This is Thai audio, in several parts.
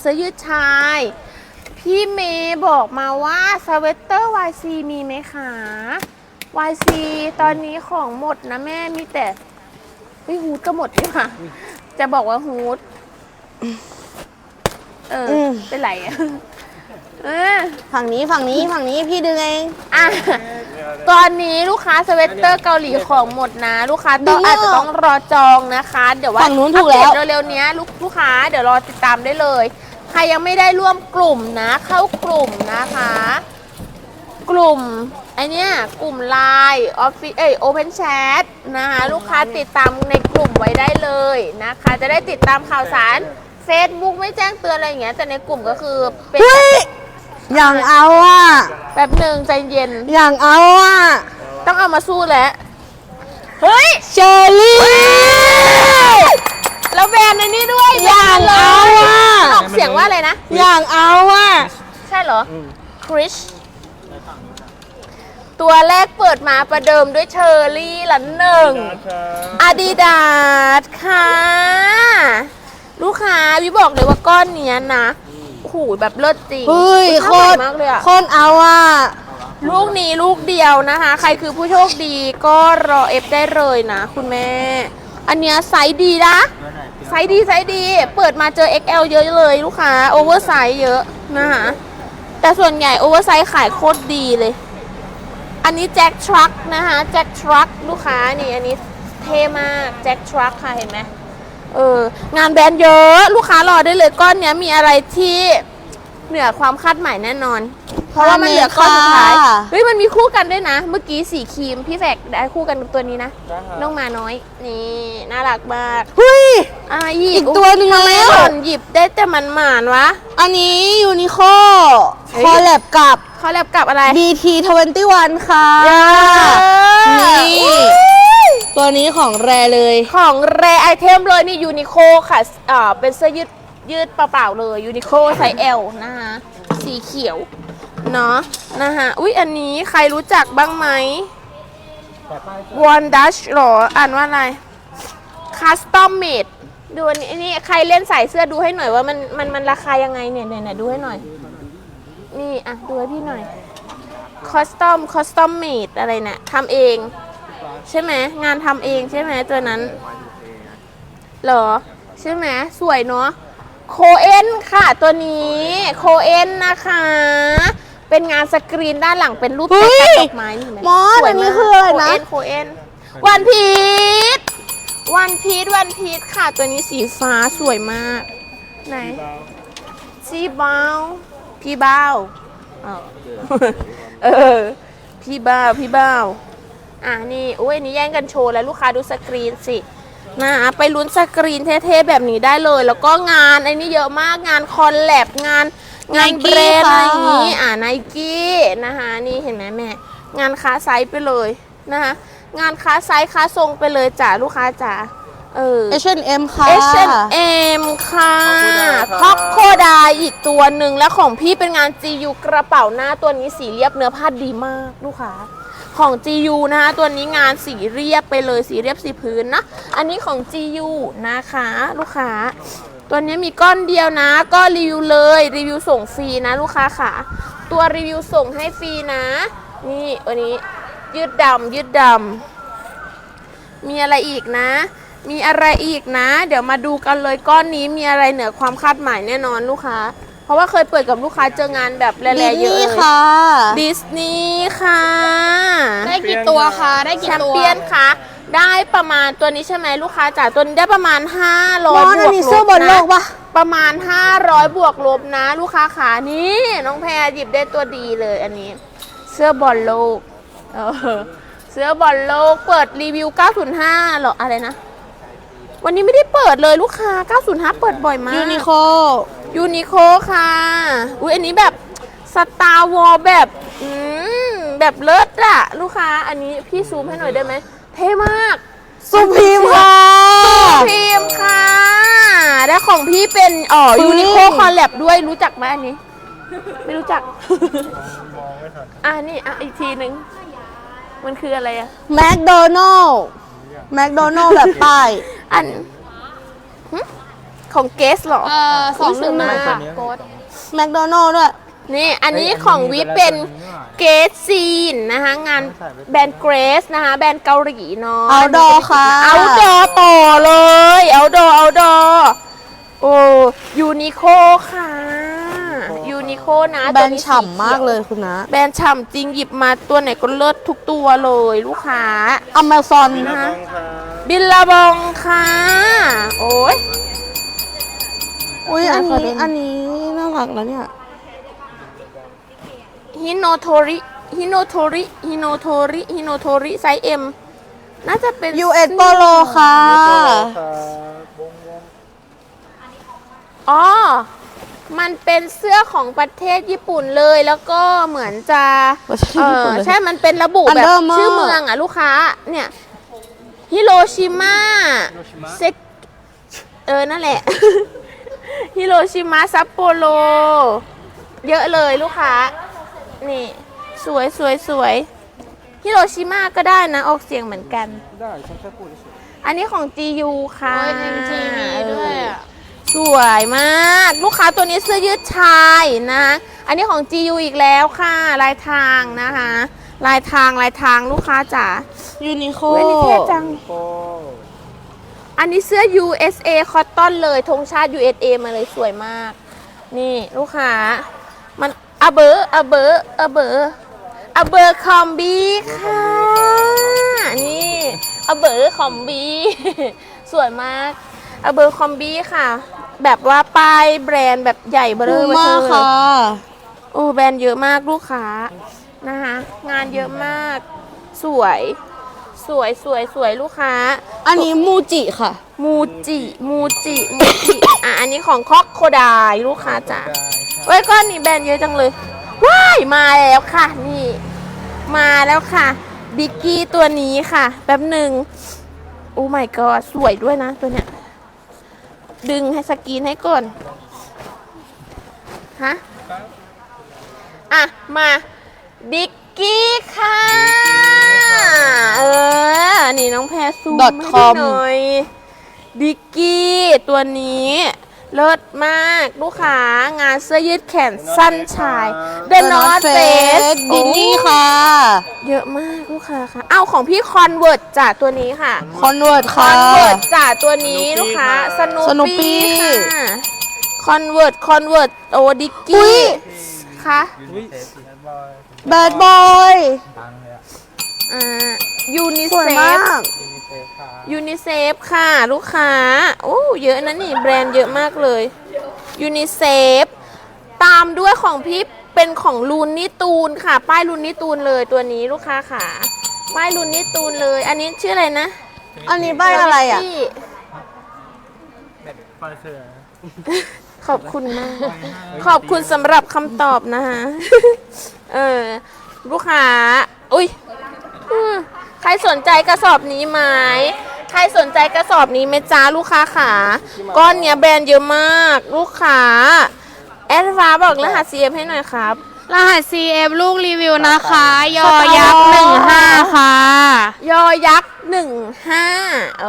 เสื้อยืดชาย พี่เมย์บอกมาว่าสเวตเตอร์ YC มีไหมคะ YC ตอนนี้ของหมดนะแม่มีแต่เฮ้ยฮูดก็หมดดีค่ะจะบอกว่าฮูดเอออม เป็นไรอะเออฝั่งนี้ฝั่งนี้ฝั่งนี้พี่ดึงเองอะตอนนี้ลูกค้าสเวตเตอร์เกาหลีของหมดนะ ลูกค้าต้องดึงไม่อาจจะออกต้องรอจองนะคะ เดี๋ยวว่าฝั่งนู้นถูกแล้ว อัปเดตเร็วๆเนี้ยลูกลูกค้าเดี๋ยวรอติดตามได้เลย ใครยังไม่ได้ร่วมกลุ่มนะ เข้ากลุ่มนะคะ กลุ่มไอเนี้ยกลุ่มไลน์ออฟฟิศเอ้ยโอเพนแชทนะคะ ลูกค้าติดตามในกลุ่มไว้ได้เลยนะคะ จะได้ติดตามข่าวสาร Facebook ไม่แจ้งเตือนอะไรอย่างเงี้ยแต่ในกลุ่มก็คือเป็นเฮ้ยอย่างเอาอะแป๊บหนึ่งใจเย็น อย่างเอาอะต้องเอามาสู้แล้ว เฮ้ย เชอรี่ แล้วแบรนด์ในนี้ด้วยอย่างเอาอะ ออกเสียงว่าอะไรนะ อย่างเอาอะ ใช่เหรอ คริช ตัวแรกเปิดมาประเดิมด้วยเชอร์รี่ละหนึ่ง อาดิดาสค่ะ ลูกค้าวิบอกเลยว่าก้อนเนี้ยนะโอ้โหูแบบเลิศจริงเฮ้ยอุ๊โคน่าตใส่รมากเลยอะโคตรเอาอะ ลูกนี้ลูกเดียวนะคะ ใครคือผู้โชคดีก็รอเอฟได้เลยนะคุณแม่ อันเนี้ยไซส์ดีนะ ไซส์ดีไซส์ดี เปิดมาเจอ XL เยอะเลยลูกค้า โอเวอร์ไซส์เยอะนะคะ แต่ส่วนใหญ่โอเวอร์ไซส์ขายโคตรดีเลย อันนี้แจ็คทรัคนะคะแจ็คทรัคลูกค้านี่อันนี้เท่มากแจ็คทรัคค่ะเห็นไหมเอองานแบรนด์เยอะ ลูกค้ารอได้เลยก้อนเนี้ยมีอะไรที่เหนือความคาดหมายแน่นอน เพราะว่ามันเหลือก้อนสุดท้ายค่ะเฮ้ยมันมีคู่กันด้วยนะ เมื่อกี้สีครีมพี่แฝกได้คู่กันกับตัวนี้นะน้องหมาน้อยนี่น่ารักมากเฮ้ยอะหยิบอีกตัวหนึ่งทำไมแล้วหล่อนหยิบได้แต่มันหมานวะ อันนี้ยูนิโคเฮ้ยคอลแลบกับเขาแลบกับอะไร BT21 ค่ะเออนี่อุ๊ยตัวนี้ของแรเลย ของแรไอเทมเลยนี่ยูนิโคค่ะอ่าเป็นเสื้อยืดยืดเปล่าๆเลยยูนิโคไซส์ L นะคะสีเขียว เนาะนะคะอุ๊ย อันนี้ใครรู้จักบ้างไหมวอนดัชหรอ อ่านว่าอะไรคัสตอมเมดดูอันนี้อันนี้ใครเล่นสายเสื้อดูให้หน่อยว่ามันมันมันราคายังไงเนี่ยเนี่ยเนี่ยดูให้หน่อย นี่อะดูให้พี่หน่อยคอสตอมคอสตอมเมดอะไรเนี่ยทำเอง ใช่ไหมงานทำเองใช่ไหมตัวนั้นเหรอ ใช่ไหมสวยเนาะโคเอนค่ะตัวนี้โคเอนนะคะ เป็นงานสกรีนด้านหลังเป็นรูปเฮ้แจ็คยดอกไม้นี่เห็นไหมมอสสวยอันนี้มากคืออะไรนะ โคเอนโคเอนวันพีชวันพีชวันพีชค่ะ ตัวนี้สีฟ้าสวยมาก ไหนซีบาวพี่บ้าวอ้าวเออ พี่บ้าวพี่บ้าวอะนี่โอ้ยอันนี่แย่งกันโชว์แล้วลูกค้าดูสกรีนสินะไปลุ้นสกรีนเท่ๆแบบนี้ได้เลย แล้วก็งานไอ้นี่เยอะมากงานคอนแลบงาน งาน Nike แบรนด์อะไรค่ะอย่างนี้อ่าไนกี้นะคะนี่เห็นไหมแม่ งานค้าไซส์ไปเลยนะคะงานค้าไซส์ค้าทรงไปเลยจ้ะลูกค้าจ๋าเออ H&M ค่ะ H&M ค่ะคอกโคดาอีกตัวหนึ่งและของพี่เป็นงาน GU กระเป๋าหน้าตัวนี้สีเรียบเนื้อผ้าดีมากลูกค้าของ GU นะคะตัวนี้งานสีเรียบไปเลยสีเรียบสีพื้นนะ อันนี้ของ GU นะคะ ลูกค้า ตัวนี้มีก้อนเดียวนะ ก็รีวิวเลยรีวิวส่งฟรีนะลูกค้าค่ะ ตัวรีวิวส่งให้ฟรีนะ นี่วันนี้ยืดดำยืดดำมีอะไรอีกนะ มีอะไรอีกนะ เดี๋ยวมาดูกันเลยก้อนนี้มีอะไรเหนือความคาดหมายแน่นอนลูกค้า เพราะว่าเคยเปิดกับลูกค้าเจองานแบบแร่ๆเยอะดิสนีเลยค่ะดิสนีย์ค่ะ ได้กี่ตัวคะได้แชกี่มตัวเปี้ยนค่ะ ได้ประมาณตัวนี้ใช่ไหมลูกค้าจ๋าตัวนี้ได้ประมาณ 500มบอวสกอันนี้ลเสื้อบอลโลกนะปะประมาณ 500 บวกลบนะ ลูกค้าขานี่น้องแพรหยิบได้ตัวดีเลยอันนี้ เสื้อบอลโลกเออเสื้อบอลโลกเปิดรีวิว 905หรออะไรนะ วันนี้ไม่ได้เปิดเลยลูกค้า 905 เปิดบ่อยมากยูนิโคยูนิโคค่ะ อุ้ยอันนี้แบบสตาร์วอลแบบ อืม แบบเลิศอะลูกค้า อันนี้พี่ซูมให้หน่อยได้ไหม เท่มากสุพีมค่ะพิมพ์ค่ะ และของพี่เป็นอ๋อเฮ้ยยูนิโคคอลแลบด้วยรู้จักไหมอันนี้ ไม่รู้จัก อะนี่อะอีกทีหนึ่งมันคืออะไรอะแมคโดนัลล์แมคโดนัลล์แบบป้าย อันหึของเกสเหรอ เอ่อสองหนึ่งอุ๊ยสวยนะมากโกดแมคโดนัลด์ด้วย นี่ อันนี้ของวิเป็น เกสซีนนะคะงานแบรนด์เกรสนะคะแบรนด์เกาหลีเนาะเอาดอค่ะเอาดอต่อเลย เอาดอเอาดอโอ้ยูนิโคค่ะยูนิโคนะแบรตัวนด์ฉ่ำมากเลยคุณนะแบรนด์ฉ่ำจริงหยิบมาตัวไหนก็เลิศทุกตัวเลยลูกค้าอเมซอนนะคะบิลลาบองค่ะ โอ้ยอุ้ยไหนอันขอดูนี้อันนี้น่ารักแล้วเนี่ย ฮิโนโทริฮิโนโทริฮิโนโทริฮิโนโทริไซส์เอ็มน่าจะเป็น US Polo ค่ะอ๋อ มันเป็นเสื้อของประเทศญี่ปุ่นเลยแล้วก็เหมือนจะประเทศเอญี่ปุ่อนเลยใช่มันเป็นระบุแบบ Under Armour ชื่อเมืองอะลูกค้าเนี่ยฮิโรชิมาเซกเออ นั่นแหละ ฮิโรชิมาซัปโปโร เยอะเลยลูกค้า นี่ สวยสวยสวยฮิโรชิมาก็ได้นะ ออกเสียงเหมือนกัน ได้ฉันแค่พูดเฉยอันนี้ของ GU ค่ะโอ้ย MG มีด้วยอะ สวยมาก ลูกค้าตัวนี้เสื้อยืดชายนะ อันนี้ของ GU อีกแล้วค่ะ ลายทางนะคะ ลายทางลายทางลูกค้าจ๋ายูนิโคเว้ยนี่เท่จัง ๆโอ้อันนี้เสื้อ USA Cotton เลยธงชาติ USA มาเลยสวยมาก นี่ลูกค้า มัน อเบอร์อเบอร์อเบอร์อเบอร์คอมบีค่ะ นี่อเบอร์คอมบีสวยมากอเบอร์คอมบีค่ะ แบบว่าป้ายแบรนด์แบบใหญ่เบอคูร์เบอมาร์ค่ะโอ้แบรนด์เยอะมากลูกค้านะคะงานเยอะมาก สวย สวยสวยสวยลูกค้า อันนี้มูจิค่ะ มูจิ มูจิ มูจิ อะ อันนี้ของคอกโคดายลูกค้าจ๋า เว้ยก้อนนี้แบรนด์เยอะจังเลยว้ายมาแล้วค่ะ นี่ มาแล้วค่ะบิกกี้ตัวนี้ค่ะ แป๊บหนึ่งโอ้ my god สวยด้วยนะตัวเนี้ย ดึงให้สกรีนให้ก่อนฮะอะ มาบิกกี้ค่ะ เออ นี่น้องแพรซูม dot ให้ com หน่อยบิกกี้ตัวนี้ เลิศมากลูกค้างานเสื้อยืดแขนสั้นชายเดนอตเฟสดินนี่ค่ะ เยอะมากลูกค้าค่ะ เอาของพี่คอนเวิร์ตจ่าตัวนี้ค่ะคอนเวิร์ตคอค่ะนเวิร์ตจ่าตัวนี้ลูกค้าสนุ Snoopy ปี้ค่ะคอนเวิร์ตคอนเวิร์ตโอดิกอุ๊กี้ย ค่ะวิเศษบอยแบดบอยตังเลยอะอ่ายูนิสวยเซมาฟกวิเศษค่ะ ยูนิเซฟค่ะ ลูกค้าโอ้เยอะนะนี่แบรนด์เยอะมากเลยยูนิเซฟตามด้วยของพี่เป็นของลูนนี่ตูนค่ะ ป้ายลูนนี่ตูนเลยตัวนี้ลูกค้าค่ะ ป้ายลูนนี่ตูนเลย อันนี้ชื่ออะไรนะอันนี้ใบอะไรอะที่ไฟเสือขอบคุณมาก ขอบคุณสำหรับคำตอบนะคะเออลูกค้า อุ้ยอืม ใครสนใจกระสอบนี้ไหมใครสนใจกระสอบนี้ไหมจ้าลูกค้าขาก้อนเนี้ยแบรนด์เยอะมาก ลูกค้าแอดฟ้าบอกรหัส CF ให้หน่อยครับ รหัส CF ลูกรีวิวนะคะ ยออยัยักกษ์ษ์หหนึ่นึ่งงห้าห้าค่ะ ยอยักษ์หนึ่งห้าเอ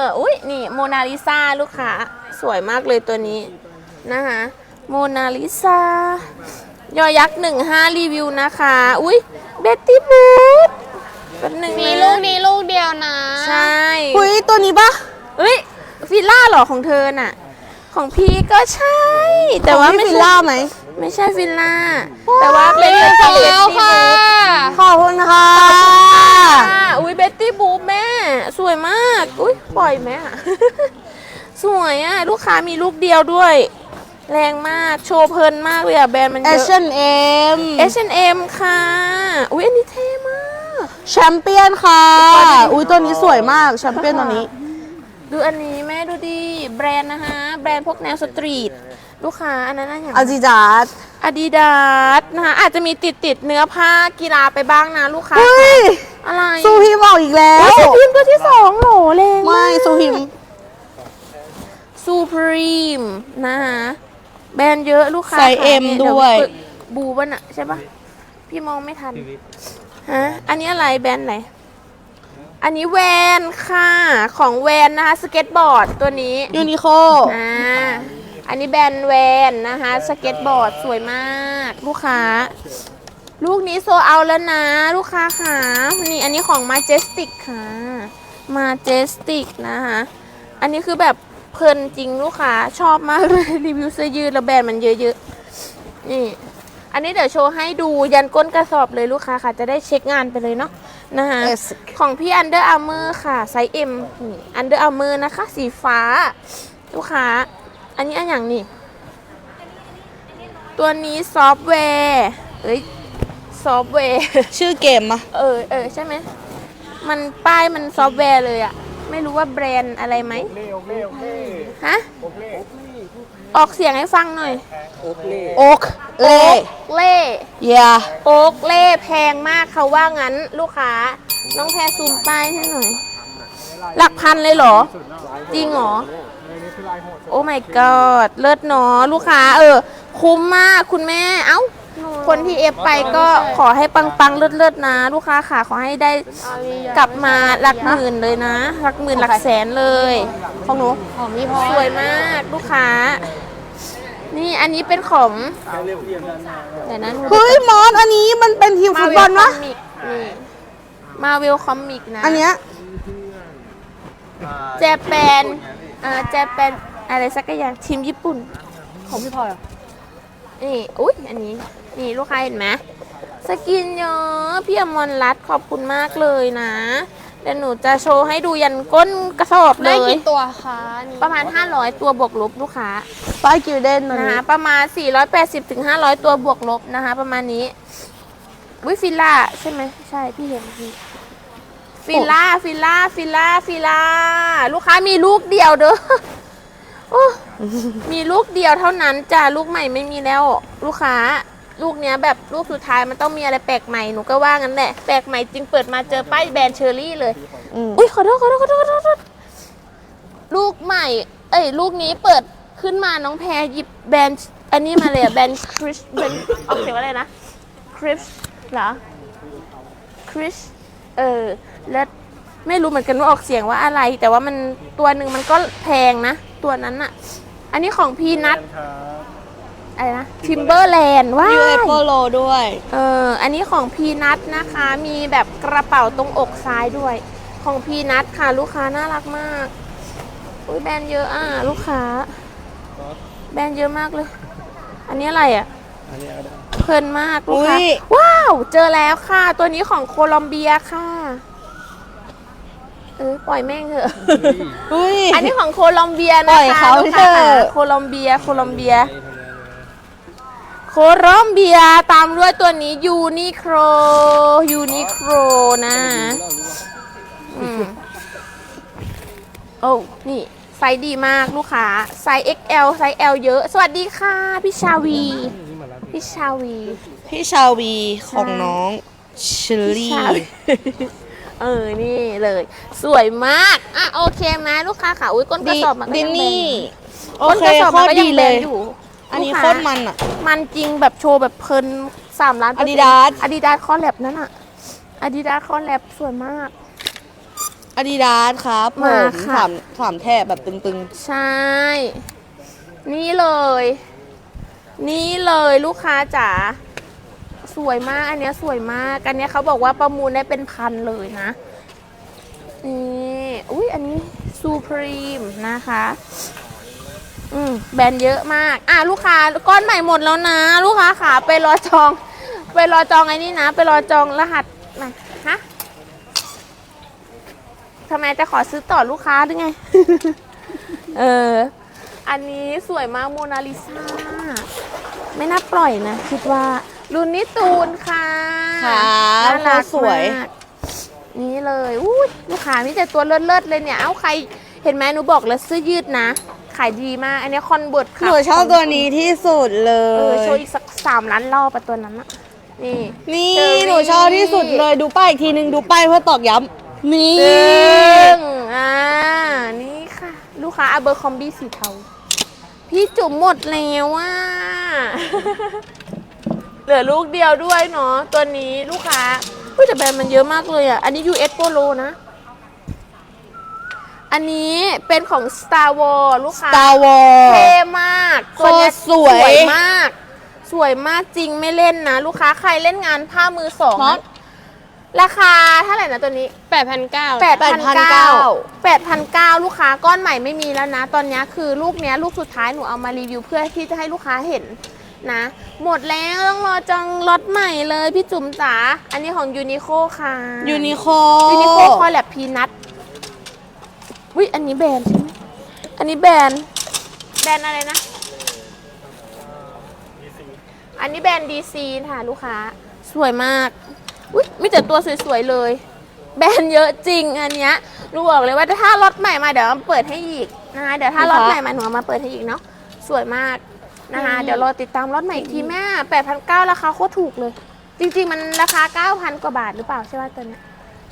อ อุ้ยนี่โมนาลิซาลูกค้า สวยมากเลยตัวนี้นะคะโมนาลิซายอยักษ์หนึ่งห้ารีวิวนะคะ อุ้ยเบตตี้บูธ แป๊บหนึ่งมีนะลูกนี้ลูกเดียวนะใช่คุยตัวนี้ปะเอ้ยฟิลล่าเหรอของเธอน่ะ ของพี่ก็ใช่ แต่ว่าของพี่ไม่ฟิลใช่ล่าไหมไม่ใช่ฟิลล่าแต่ว่าเป็นรีวิวของแล้ว Betty ค่ะ Boop ขอบคุณค่ะ ค่ะอุ้ยเบตตี้บูแม่ สวยมากอุ้ยปล่อยแม่อะสวยอะลูกค้ามีลูกเดียวด้วย แรงมากโชว์เพลินมากเลยอะแบรนด์มันเยอะ H&M H&M ค่ะ อุ้ยอันนี้เท่มาก แชมเปี้ยนค่ะ อุ้ยตัวนี้สวยมากแชมเปี้ยนตัวนี้ ดูอันนี้แม่ดูดิแบรนด์นะคะแบรนด์พวกแนวสตรีทลูกค้าอันนั้นอะอย่างอาจิจาร์อาดิดาสนะคะอาจจะมีติดติดๆเนื้อผ้ากีฬาไปบ้างนะลูกค้าเฮ้ยอะไรซูพิมพ์ออกอีกแล้โอ้ยวซูพรีมตัวที่สองโหแรงไม่ซูพิมพ์ซูพรีมนะคะแบรนด์เยอะลูกค้าไซส์ค่ะ M นี่ด้วยเฝึกบูบ้านอะใช่ปะพี่มองไม่ทันชีวิต ฮะอันนี้อะไรแบรนด์ไหนออันนี้แวนค่ะ ของแวนนะคะ สเก็ตบอร์ดตัวนี้ยูนิโคอ่าอันนี้แบรนด์แวนนะคะ สเก็ตบอร์ดสวยมาก ลูกค้า ลูกนี้โซเอาแล้วนะ ลูกค้าค่ะนี่อันนี้ของ Majestic ค่ะ Majestic นะคะ อันนี้คือแบบเพลินจริงลูกค้าชอบมากเลยรีวิวเสื้อยืดแล้วแบรนด์มันเยอะๆนี่ อันนี้เดี๋ยวโชว์ให้ดูยันก้นกระสอบเลยลูกค้าค่ะ จะได้เช็คงานไปเลยเนาะนะคะ Yes ของพี่ Under Armour ค่ะไซส์ M นี่ Under Armour นะคะ สีฟ้า ลูกค้า อันนี้อันอย่างนี่ตัวนี้ซอฟต์แวร์เอ้ยซอฟต์แวร์ชื่อเกมอะเออเออใช่ไหมมันป้ายมันซอฟต์แวร์เลยอะ ไม่รู้ว่าแบรนด์อะไรไหมเล่โอเล่โอเล่ฮะโอเล่ออกเสียงให้ฟังหน่อย โอเล่โอ๊กเล่เล่ยาโอ๊กเล่แพงมากเขาว่างั้นลูกค้า น้องแพรซูมป้ายให้หน่อย หลักพันเลยเหรอ จริงเหรอนี่คือลายโหดโอ้ my god เลิศเนาะลูกค้า เออ คุ้มมากคุณแม่ เอ้า คนที่เอฟไปก็ขอให้ปังๆเลิศๆนะ ลูกค้าค่ะขอให้ได้กลับมาหลักหมื่นเลยนะ หลักหมื่นหลักแสนเลยของหนูของพี่พอสวยมากลูกค้า นี่อันนี้เป็นของเดี๋ยวนะเฮ้ยมอนอันนี้มันเป็นทีมฟุตบอลวะมิกนี่มาเวลคอมิกนะอันเนี้ยเจแปนเอ่อเจแปนอะไรสักอย่างทีมญี่ปุ่น ของพี่พลอยนี่ อุ้ยอันนี้ นี่ลูกค้าเห็นไหมสกินเยอะพี่อมรรัตน์ขอบคุณมากเลยนะเดี๋ยวหนูจะโชว์ให้ดูยันก้นกระสอบเลได้ย กี่ตัวคะนี่ประมาณ 500 ตัวบวกลบลูกค้าป้ายกิลเด้นตัวนะนี้คะ ประมาณ 480ถึง500 ตัวบวกลบนะคะ ประมาณนี้วิฟิลล่าใช่ไหมใช่พี่เห็นพี่ฟิลล่าฟิลล่าฟิลล่าฟิลล่าลูกค้ามีลูกเดียวเด้อโอ้มีลูกเดียวเท่านั้นจ้าลูกใหม่ไม่มีแล้ว ลูกค้า ลูกเนี้ยแบบลูกสุดท้ายมันต้องมีอะไรแปลกใหม่หนูก็ว่างั้นแหละแปลกใหม่จริงเปิดมาเจอป้ายแบรนด์เชอรี่เลยอืมอุ้ยขอโทษขอโทษขอโทษขอโทษขอโทษลูกใหม่ เอ้ยลูกนี้เปิดขึ้นมาน้องแพรหยิบแบรนด์อันนี้มาเลยอะแบรนด์คริสแบรนด์ออกเสียงว่าอะไรนะคริสเหรอคริสเออแล้วไม่รู้เหมือนกันว่าออกเสียงว่าอะไร แต่ว่ามันตัวหนึ่งมันก็แพงนะ ตัวนั้นอะอันนี้ของพีนัทครับ อะไรนะทิมเบอร์แลนด์ว้ายูเอยโปโลด้วย เอออันนี้ของพีนัทนะคะ มีแบบกระเป๋าตรงอกซ้ายด้วย ของพีนัทค่ะ ลูกค้าน่ารักมาก อุ้ยแบรนด์เยอะอะ ลูกค้า แบรนด์เยอะมากเลย อันนี้อะไรอะอันนี้เอาได้เพลินมากลูกค้าอุ๊ย ว้าว เจอแล้วค่ะ ตัวนี้ของโคลอมเบียค่ะ เออปล่อยแม่งเถอะ อุ้ย อันนี้ของโคลอมเบียปล่นะอยคะเขาลูกค้าเถอะค่ะโคลอมเบีย โคลอมเบีย โคลอมเบียตามด้วยตัวนี้ยูนิโครยูนิโครนะอืมโอ้นี่ไซส์ดีมากลูกค้าไซส์ XL ไซส์ L เยอะ สวัสดีค่ะ พี่ชาวี พี่ชาวี พี่ชาวีของน้องเชลพี่ลี่ชาวีเออ นี่เลย สวยมาก อะ โอเคไหมลูกค้าค่ะ อุ้ยก้นกระสอบมันก็ดิยันงแบนนี่ โอก้นเคกระสอบโคมันตรก็ยัดีงแบเลนย อยู่ อันนี้ลูกโคค้าตรมันอะ มันจริงแบบโชว์แบบเพลินสามล้าน Adidas อาดิดาสคอลแลบนั่นอะอาดิดาสคอลแลบสวยมาก อาดิดาสครับผมามค่ะ สามสามแทบแบบตึงใช่ นี่เลย นี่เลยลูกค้าจ๋าสวยมากอันเนี้ยสวยมากอันเนี้ยเขาบอกว่าประมูลได้เป็นพันเลยนะนี่อุ้ยอันนี้ซูพรีมนะคะ อืมแบรนด์เยอะมาก อะลูกค้าก้อนใหม่หมดแล้วนะ ลูกค้าขาไปรอจอง ไปรอจองไอ้นี่นะ ไปรอจองรหัสมาฮะทำไมจะขอซื้อต่อลูกค้าหรือไง เออ อันนี้สวยมากโมนาลิซาไม่น่าปล่อยนะ คิดว่ารุ่นนี้ตูนค่ะๆครับน่ารักสวยมากนี่เลยอุ้ยลูกค้ามีแต่ตัวเลิศๆเลยเนี่ย เอ้าใคร เห็นไหมหนูบอกแล้วเสื้อยืดนะ ขายดีมาก อันนี้คอนเวิร์ตหค่ะนูชอบตัวนี้ที่สุดเลเออย โชว์อีกสักสามล้านรอบอะตัวนั้นอะนี่ นี่เชอรี่ หนูชอบที่สุดเลยดูป้ายอีกทีนึงดูป้ายเพื่อตอกย้ำนี่ ซึ่งอ่า นี่ค่ะ ลูกค้าอเบอร์คอมบี้สีเทา พี่จุ๋มหมดแล้วว่าเหลือลูกเดียวด้วยเนาะตัวนี้ลูกค้าอุ้ยแต่แบรนด์มันเยอะมากเลยอะ อันนี้ US Polo นะ อันนี้เป็นของ Star Wars ลูกค้า Star Wars เท่มากโคตรเนี้สวยมาก สวยมากจริงไม่เล่นนะ ลูกค้าใครเล่นงานผ้ามือสองเนอะราคาเท่าไหร่นะตัวนี้แปดพันเก้า8,900 8,900 ลูกค้าก้อนใหม่ไม่มีแล้วนะ ตอนนี้คือลูกเนี้ยลูกสุดท้ายหนูเอามารีวิวเพื่อที่จะให้ลูกค้าเห็นนะ หมดแล้วต้องรอจองล็อตใหม่เลยพี่จุ๋มจ๋า อันนี้ของยูนิโคค่ะ ยูนิโคยูนิโคคอลแลบพีนัท วิอันนี้แบรนด์ใช่ไหมอันนี้แบรนด์แบรนด์อะไรนะ อันนี้แบรนด์ดีซีค่ะลูกค้า สวยมากอุ้ยมีแต่ตัวสวยๆเลย แบรนด์เยอะจริงอันเนี้ยหนูบอกเลยว่าถ้าล็อตใหม่มาเดี๋ยวมาเปิดให้อีกนะคะเดี๋ยวถ้าล็อตใหม่มาหนูเอามาเปิดให้อีกเนาะสวยมากนะคะเดี๋ยวรอติดตามล็อตใหม่อีกทีแม่8,900ราคาโคตรถูกเลย จริง ๆ มันราคา9,000กว่าบาทหรือเปล่าใช่ไหมตัวเนี้ย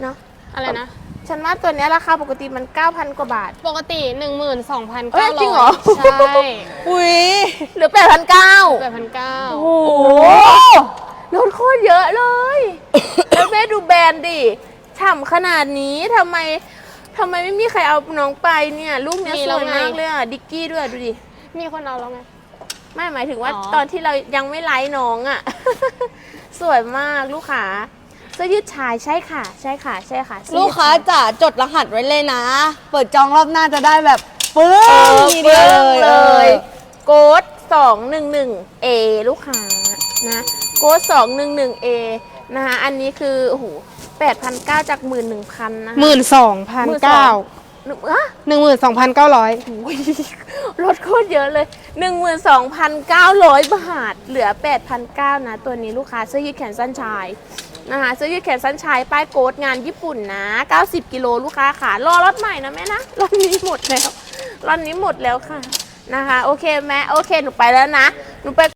เนาะ อะไรนะ ฉันว่าตัวเนี้ยราคาปกติมัน 9,000 กว่าบาท ปกติหนึ่งหมื่นสองพันเอ้เก้ายจริงเหรอ ใช่อุ้ยเหลือ 8,900แปดพันเก้าโอ้โหลดโคตรเยอะเลย แล้วแม่ดูแบรนด์ดิฉ่ำขนาดนี้ทำไมทำไมไม่มีใครเอาน้องไปเนี่ย ลูกเนี้ยสวยมากเลยอะ ดิกกี้ด้วยดูดิ มีคนเอาแล้วไง ไม่หมายถึงว่าอ๋อ ตอนที่เรายังไม่ไลฟ์น้องอะ สวยมากลูกค้า เสื้อยืดชายใช่ค่ะ ใช่ค่ะใช่ค่ะเสื้อลูยืกดค้าชย จ๋าจดรหัสไว้เลยนะ เปิดจองรอบหน้าจะได้แบบปึ้เองอทีเดียวเบิ้งเลยเลเออยโกดสองหนึ่งหนึ่งเอลูกค้านะโกดสองหนึ่งหนึ่งเอนะคะอันนี้คือโอ้โหแปดพันเก้าจากหมื่นหนึ่งพันนะคะหมื่นสองพันเก้าหนึ่งอะหนึ่งหมื่นสองพันเก้าร้อยโอ้ยลดโคตรเยอะเลย 12,900 บาท เหลือ 8,900นะ ตัวนี้ลูกค้าเสื้อยืดแขนสั้นชาย นะคะเสื้อยืดแขนสั้นชายป้ายโกดงานญี่ปุ่นนะ 90 กิโลลูกค้าค่ะ รอรถใหม่นะแม่นะรถนี้หมดแล้วรถนี้หมดแล้วค่ะนะคะ โอเคแม่โอเคหนูไปแล้วนะหนูไป